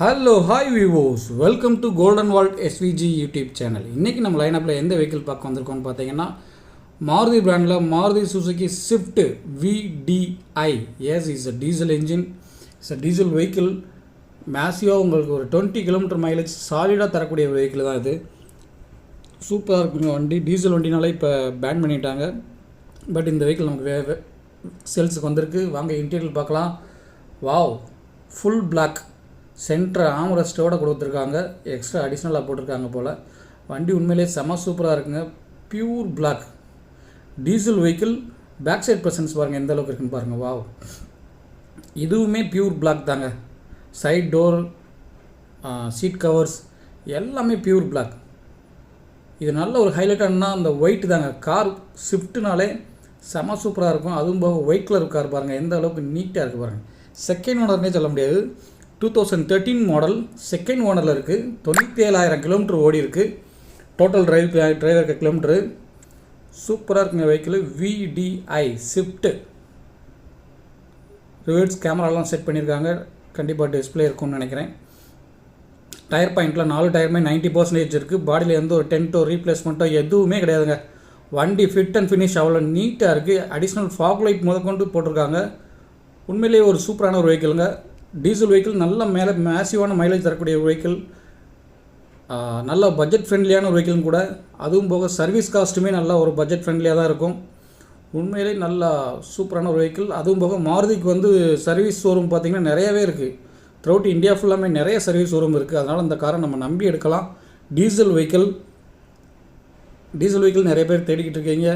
Hello hi viewers welcome to golden vault SVG YouTube channel இன்றைக்கி நம்ம லைனப்பில் எந்த vehicle பார்க்க வந்திருக்கோம்னு பார்த்தீங்கன்னா மாருதி பிராண்டில் Maruti Suzuki Swift VDI S is a diesel engine it's a diesel vehicle மேசிவாக உங்களுக்கு ஒரு டுவெண்ட்டி கிலோமீட்டர் மைலேஜ் சாலிடாக தரக்கூடிய ஒரு வெஹிக்கிள் தான் இது. சூப்பராக இருக்குங்க வண்டி. டீசல் வண்டினாலே இப்போ பேன் பண்ணிட்டாங்க. பட் இந்த வெஹிக்கிள் நமக்கு வே சேல்ஸுக்கு வந்திருக்கு. வாங்க இன்டீரியல் பார்க்கலாம். வாவ் ஃபுல் பிளாக் சென்டர் ஆம்ரெஸ்ட்டோட கொடுத்துருக்காங்க. எக்ஸ்ட்ரா அடிஷ்னலாக போட்டிருக்காங்க போல். வண்டி உண்மையிலே செம சூப்பராக இருக்குங்க. Pure black diesel vehicle back side presence பாருங்கள் எந்த அளவுக்கு இருக்குன்னு பாருங்கள் வாவ் இதுவுமே பியூர் பிளாக் தாங்க. சைட் டோர் சீட் கவர்ஸ் எல்லாமே பியூர் பிளாக் இது நல்ல ஒரு ஹைலைட்டானா அந்த ஒயிட் தாங்க. கார் ஸ்விஃப்ட்னாலே செம சூப்பராக இருக்கும். அதுவும் போக ஒயிட் கலர் கார் பாருங்கள் எந்த அளவுக்கு நீட்டாக இருக்குது பாருங்கள் செகண்ட் ஓனர்னே சொல்ல முடியாது. Two thousand thirteen model second ஓனரில் இருக்குது தொண்ணூற்றி ஏழாயிரம் கிலோமீட்டர் ஓடி இருக்குது டோட்டல் டிரைவ் டிரைவருக்கு கிலோமீட்ரு சூப்பராக இருக்குங்க வெஹிக்கிள் விடிஐ ஸ்விஃப்ட்டு ரிவர்ஸ் கேமராலாம் செட் பண்ணியிருக்காங்க கண்டிப்பாக டிஸ்பிளே இருக்கும்னு நினைக்கிறேன். டயர் பாயிண்ட்டில் நாலு டயருமே நைன்ட்டி பர்சன்டேஜ் இருக்குது பாடியில் எந்த ஒரு டென்ட்டோ ரீப்ளேஸ்மெண்ட்டோ எதுவுமே கிடையாதுங்க. வண்டி ஃபிட் அண்ட் ஃபினிஷ் அவ்வளோ நீட்டாக இருக்குது அடிஷ்னல் ஃபாக் லைட் முதற்கொண்டு போட்டிருக்காங்க. உண்மையிலேயே ஒரு சூப்பரான ஒரு வெஹிக்கிளுங்க டீசல் வெஹிக்கிள் நல்ல மேலே மேசிவான மைலேஜ் தரக்கூடிய வெஹிக்கிள் நல்ல பட்ஜெட் ஃப்ரெண்ட்லியான ஒரு வெஹிக்கிளும் கூட. அதுவும் போக சர்வீஸ் காஸ்ட்டுமே நல்லா ஒரு பட்ஜெட் ஃப்ரெண்ட்லியாக தான் இருக்கும். உண்மையிலே நல்லா சூப்பரான ஒரு வெஹிக்கிள் அதுவும் போக மாருதிக்கு வந்து சர்வீஸ் ஷோரூம் பார்த்திங்கன்னா நிறையவே இருக்குது த்ரூட் இந்தியா ஃபுல்லாமே நிறைய சர்வீஸ் ஷோரூம் இருக்குது அதனால் இந்த காரை நம்ம நம்பி எடுக்கலாம். டீசல் வெஹிக்கிள் டீசல் வெஹிக்கிள் நிறைய பேர் தேடிக்கிட்டு இருக்கீங்க.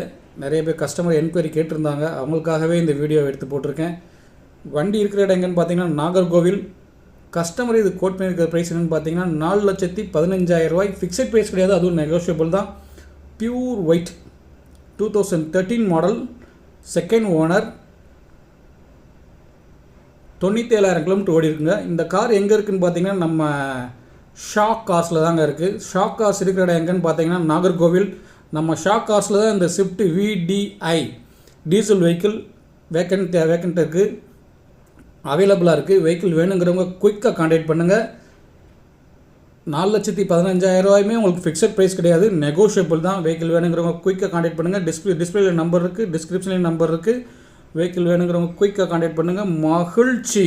நிறைய பேர் கஸ்டமர் என்கொயரி கேட்டிருந்தாங்க. அவங்களுக்காகவே இந்த வீடியோ எடுத்து போட்டிருக்கேன். வண்டி இருக்கிற இடம் எங்கன்னு பார்த்தீங்கன்னா நாகர்கோவில். கஸ்டமர் இது கோட் பண்ணியிருக்கிற ப்ரைஸ் என்னென்னு பார்த்தீங்கன்னா நாலு லட்சத்தி பதினஞ்சாயிரம் ரூபாய். ஃபிக்ஸட் ப்ரைஸ் கிடையாது அதுவும் நெகோஷியபிள் தான். Pure white two thousand thirteen model second owner தொண்ணூற்றி ஏழாயிரம் கிலோமீட்டர் ஓடி இருக்குங்க. இந்த கார் எங்கே இருக்குதுன்னு பார்த்தீங்கன்னா நம்ம ஷாக் காசில் தாங்க இருக்குது ஷாக் காஸ் இருக்கிற இடம் எங்கன்னு பார்த்தீங்கன்னா நாகர்கோவில். நம்ம ஷாக் காசில் தான் இந்த Swift VDI diesel vehicle vacant vacant இருக்குது அவைலபிளாக இருக்குது வெஹிக்கிள் வேணுங்கிறவங்க குயிக்காக காண்டாக்ட் பண்ணுங்கள் நாலு லட்சத்தி பதினஞ்சாயிரம் ரூபாயுமே உங்களுக்கு ஃபிக்ஸட் ப்ரைஸ் கிடையாது. நெகோஷியபிள் தான். வெஹிக்கிள் வேணுங்கிறவங்க குயிக்காக காண்டாக்ட் பண்ணுங்கள் டிஸ்பிளே டிஸ்பிளேல நம்பர் இருக்குது டிஸ்கிரிப்ஷன்லேயும் நம்பர் இருக்குது வெஹிக்கிள் வேணுங்கிறவங்க குயிக்காக காண்டாக்ட் பண்ணுங்கள் மகிழ்ச்சி!